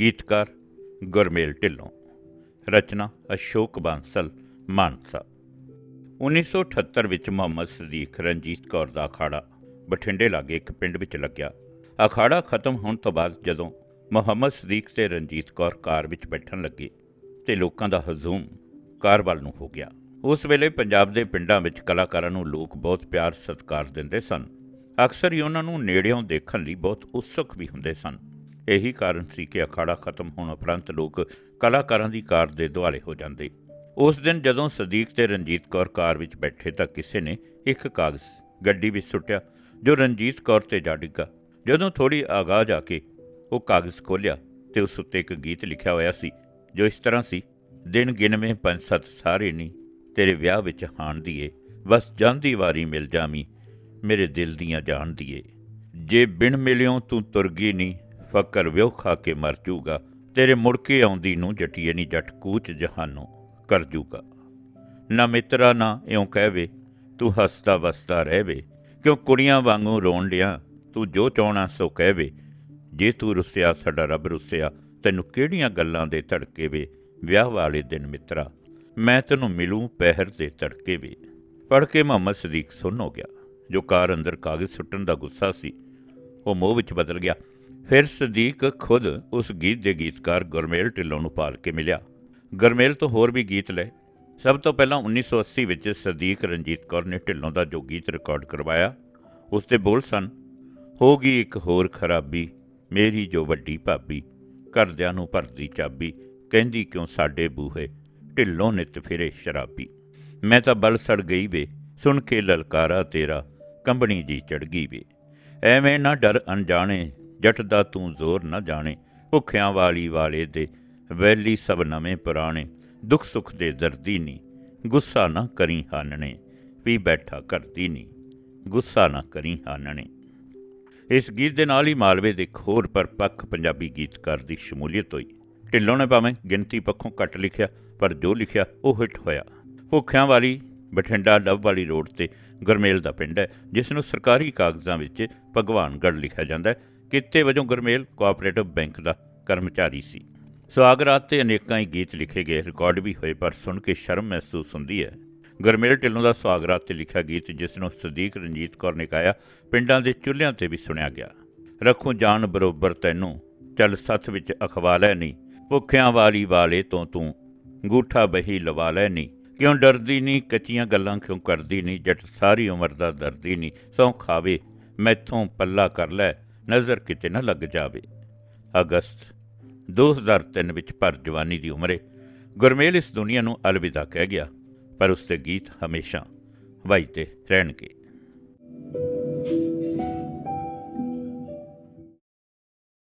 ਗੀਤਕਾਰ ਗੁਰਮੇਲ ਢਿੱਲੋਂ। ਰਚਨਾ ਅਸ਼ੋਕ ਬਾਂਸਲ, ਮਾਨਸਾ। 1978 ਵਿੱਚ ਮੁਹੰਮਦ ਸਦੀਕ, ਰਣਜੀਤ ਕੌਰ ਦਾ ਅਖਾੜਾ ਬਠਿੰਡੇ ਲਾਗੇ ਇੱਕ ਪਿੰਡ ਵਿੱਚ ਲੱਗਿਆ। ਅਖਾੜਾ ਖਤਮ ਹੋਣ ਤੋਂ ਬਾਅਦ ਜਦੋਂ ਮੁਹੰਮਦ ਸਦੀਕ ਤੇ ਰਣਜੀਤ ਕੌਰ ਕਾਰ ਵਿੱਚ ਬੈਠਣ ਲੱਗੇ ਤੇ ਲੋਕਾਂ ਦਾ ਹਜ਼ੂਮ ਕਾਰ ਵੱਲ ਨੂੰ ਹੋ ਗਿਆ। ਉਸ ਵੇਲੇ ਪੰਜਾਬ ਦੇ ਪਿੰਡਾਂ ਵਿੱਚ ਕਲਾਕਾਰਾਂ ਨੂੰ ਲੋਕ ਬਹੁਤ ਪਿਆਰ ਸਤਿਕਾਰ ਦਿੰਦੇ ਸਨ। ਅਕਸਰ ਹੀ ਉਹਨਾਂ ਨੂੰ ਨੇੜਿਓਂ ਦੇਖਣ ਲਈ ਬਹੁਤ ਉਤਸੁਕ ਵੀ ਹੁੰਦੇ ਸਨ। ਇਹੀ ਕਾਰਨ ਸੀ ਕਿ ਅਖਾੜਾ ਖਤਮ ਹੋਣ ਉਪਰੰਤ ਲੋਕ ਕਲਾਕਾਰਾਂ ਦੀ ਕਾਰ ਦੇ ਦੁਆਲੇ ਹੋ ਜਾਂਦੇ। ਉਸ ਦਿਨ ਜਦੋਂ ਸਦੀਕ ਤੇ ਰਣਜੀਤ ਕੌਰ ਕਾਰ ਵਿੱਚ ਬੈਠੇ ਤਾਂ ਕਿਸੇ ਨੇ ਇੱਕ ਕਾਗਜ਼, ਗੱਡੀ ਵਿੱਚ ਸੁੱਟਿਆ, ਜੋ ਰਣਜੀਤ ਕੌਰ ਤੇ ਜਾ ਡਿੱਗਾ। ਜਦੋਂ ਥੋੜੀ ਆਗਾਹ ਜਾ ਕੇ ਉਹ ਕਾਗਜ਼ ਖੋਲ੍ਹਿਆ ਤੇ ਉਸ ਉੱਤੇ ਇੱਕ ਗੀਤ ਲਿਖਿਆ ਹੋਇਆ ਸੀ, ਜੋ ਇਸ ਤਰ੍ਹਾਂ ਸੀ, ਦਿਨ ਗਿਣਵੇਂ ਪੰਜ ਸੱਤ ਸਾਰੇ ਨਹੀਂ ਤੇਰੇ ਵਿਆਹ ਵਿੱਚ ਹਾਣ ਦੀਏ, ਬਸ ਜਾਂਦੀ ਵਾਰੀ ਮਿਲ ਜਾਵੀਂ, ਮੇਰੇ ਦਿਲ ਦੀਆਂ ਜਾਣ ਦੀਏ। ਜੇ ਬਿਨ ਮਿਲਿਓ ਤੂੰ ਤੁਰ ਗਈ ਨਹੀਂ ਫੱਕਰ ਵਿਉ ਖਾ ਕੇ ਮਰ ਜੂਗਾ, ਤੇਰੇ ਮੁੜ ਕੇ ਆਉਂਦੀ ਨੂੰ ਜਟੀਏ ਨਹੀਂ ਜੱਟ ਕੂਚ ਜਹਾਨੋਂ ਕਰ ਜੂਗਾ। ਨਾ ਮਿੱਤਰਾ ਨਾ ਇਉਂ ਕਹਿਵੇ, ਤੂੰ ਹੱਸਦਾ ਵਸਦਾ ਰਹਿਵੇ, ਕਿਉਂ ਕੁੜੀਆਂ ਵਾਂਗੂ ਰੋਣ ਲਿਆ ਤੂੰ ਜੋ ਚਾਹਣਾ ਸੋ ਕਹਿਵੇ, ਜੇ ਤੂੰ ਰੁੱਸਿਆ, ਸਾਡਾ ਰੱਬ ਰੁੱਸਿਆ, ਤੈਨੂੰ ਕਿਹੜੀਆਂ ਗੱਲਾਂ ਦੇ ਧੜਕੇ ਵੇ? ਵਿਆਹ ਵਾਲੇ ਦਿਨ ਮਿੱਤਰਾ, ਮੈਂ ਤੈਨੂੰ ਮਿਲੂ ਪਹਿਰ ਦੇ ਤੜਕੇ ਵੇ। ਪੜ ਕੇ ਮੁਹੰਮਦ ਸਦੀਕ ਸੁੰਨ ਹੋ ਗਿਆ, ਜੋ ਕਾਰ ਅੰਦਰ ਕਾਗਜ਼ ਸੁੱਟਣ ਦਾ ਗੁੱਸਾ ਸੀ, ਉਹ ਮੋਹ ਵਿੱਚ ਬਦਲ ਗਿਆ। ਫਿਰ ਸਦੀਕ ਖੁਦ ਉਸ ਗੀਤ ਦੇ ਗੀਤਕਾਰ ਗੁਰਮੇਲ ਢਿੱਲੋਂ ਨੂੰ ਪਾਲ ਕੇ ਮਿਲਿਆ। ਗੁਰਮੇਲ ਤੋਂ ਹੋਰ ਵੀ ਗੀਤ ਲਏ। ਸਭ ਤੋਂ ਪਹਿਲਾਂ 1980 ਵਿੱਚ ਸਦੀਕ ਰਣਜੀਤ ਕੌਰ ਨੇ ਢਿੱਲੋਂ ਦਾ ਜੋ ਗੀਤ ਰਿਕਾਰਡ ਕਰਵਾਇਆ, ਉਸ ਦੇ ਬੋਲ ਸਨ, ਹੋ ਗਈ ਇੱਕ ਹੋਰ ਖਰਾਬੀ, ਮੇਰੀ ਜੋ ਵੱਡੀ ਭਾਬੀ, ਘਰਦਿਆਂ ਨੂੰ ਭਰਦੀ ਚਾਬੀ, ਕਹਿੰਦੀ ਕਿਉਂ ਸਾਡੇ ਬੂਹੇ, ਢਿੱਲੋਂ ਨਿਤ ਫਿਰੇ ਸ਼ਰਾਬੀ। ਮੈਂ ਤਾਂ ਬਲ ਸੜ ਗਈ ਵੇ, ਸੁਣ ਕੇ ਲਲਕਾਰਾ ਤੇਰਾ, ਕੰਬਣੀ ਜੀ ਚੜ ਗਈ ਵੇ। ਐਵੇਂ ਨਾ ਡਰ ਅਣਜਾਣੇ ਜੱਟ ਦਾ ਤੂੰ ਜ਼ੋਰ ਨਾ ਜਾਣੇ, ਭੁੱਖਿਆਂ ਵਾਲੀ ਵਾਲੇ ਦੇ ਵੈਲੀ ਸਭ ਨਵੇਂ ਪੁਰਾਣੇ, ਦੁੱਖ ਸੁੱਖ ਦੇ ਦਰਦੀ ਨਹੀਂ ਗੁੱਸਾ ਨਾ ਕਰੀ ਹਾਨਣੇ, ਵੀ ਬੈਠਾ ਕਰਦੀ ਨਹੀਂ ਗੁੱਸਾ ਨਾ ਕਰੀ ਹਾਨਣੇ। ਇਸ ਗੀਤ ਦੇ ਨਾਲ ਹੀ ਮਾਲਵੇ ਦੇ ਇੱਕ ਹੋਰ ਪਰਪੱਖ ਪੰਜਾਬੀ ਗੀਤਕਾਰ ਦੀ ਸ਼ਮੂਲੀਅਤ ਹੋਈ। ਢਿੱਲੋਂ ਨੇ ਭਾਵੇਂ ਗਿਣਤੀ ਪੱਖੋਂ ਘੱਟ ਲਿਖਿਆ, ਪਰ ਜੋ ਲਿਖਿਆ ਉਹ ਹਿੱਟ ਹੋਇਆ। ਭੁੱਖਿਆਂ ਵਾਲੀ ਬਠਿੰਡਾ ਡੱਬ ਵਾਲੀ ਰੋਡ ਤੇ ਗੁਰਮੇਲ ਦਾ ਪਿੰਡ ਹੈ, ਜਿਸ ਨੂੰ ਸਰਕਾਰੀ ਕਾਗਜ਼ਾਂ ਵਿੱਚ ਭਗਵਾਨਗੜ੍ਹ ਲਿਖਿਆ ਜਾਂਦਾ ਹੈ। ਕਿੱਤੇ ਵਜੋਂ ਗੁਰਮੇਲ ਕੋਆਪਰੇਟਿਵ ਬੈਂਕ ਦਾ ਕਰਮਚਾਰੀ ਸੀ। ਸੁਆਗਰਾਤ ਤੇ ਅਨੇਕਾਂ ਹੀ ਗੀਤ ਲਿਖੇ ਗਏ ਰਿਕਾਰਡ ਵੀ ਹੋਏ, ਪਰ ਸੁਣ ਕੇ ਸ਼ਰਮ ਮਹਿਸੂਸ ਹੁੰਦੀ ਹੈ। ਗੁਰਮੇਲ ਢਿੱਲੋਂ ਦਾ ਸੁਆਗਰਾਤ ਤੇ ਲਿਖਿਆ ਗੀਤ, ਜਿਸ ਨੂੰ ਸਦੀਕ ਰਣਜੀਤ ਕੌਰ ਨੇ ਗਾਇਆ, ਪਿੰਡਾਂ ਦੇ ਚੁੱਲ੍ਹਿਆਂ ਤੇ ਵੀ ਸੁਣਿਆ ਗਿਆ। ਰੱਖੂ ਜਾਨ ਬਰੋਬਰ ਤੈਨੂੰ, ਚੱਲ ਸੱਥ ਵਿੱਚ ਅਖਵਾ ਲੈ ਨਹੀਂ ਭੁੱਖਿਆਂ ਵਾਲੀ ਵਾਲੇ ਤੋਂ ਤੂੰ, ਗੂਠਾ ਬਹੀ ਲਵਾ ਲੈ ਨਹੀਂ ਕਿਉਂ ਡਰਦੀ ਨਹੀਂ ਕੱਚੀਆਂ ਗੱਲਾਂ ਕਿਉਂ ਕਰਦੀ ਨਹੀਂ ਜੱਟ ਸਾਰੀ ਉਮਰ ਦਾ ਦਰਦੀ ਨਹੀਂ ਸੌ ਖਾਵੇ, ਮੈਥੋਂ ਪੱਲਾ ਕਰ ਲੈ ਨਜ਼ਰ ਕਿਤੇ ਨਾ ਲੱਗ ਜਾਵੇ। ਅਗਸਤ 2003 ਵਿੱਚ ਭਰ ਜਵਾਨੀ ਦੀ ਉਮਰੇ ਗੁਰਮੇਲ ਇਸ ਦੁਨੀਆ ਨੂੰ ਅਲਵਿਦਾ ਕਹਿ ਗਿਆ, ਪਰ ਉਸ ਦੇ ਗੀਤ ਹਮੇਸ਼ਾ ਵੱਜਦੇ ਰਹਿਣਗੇ।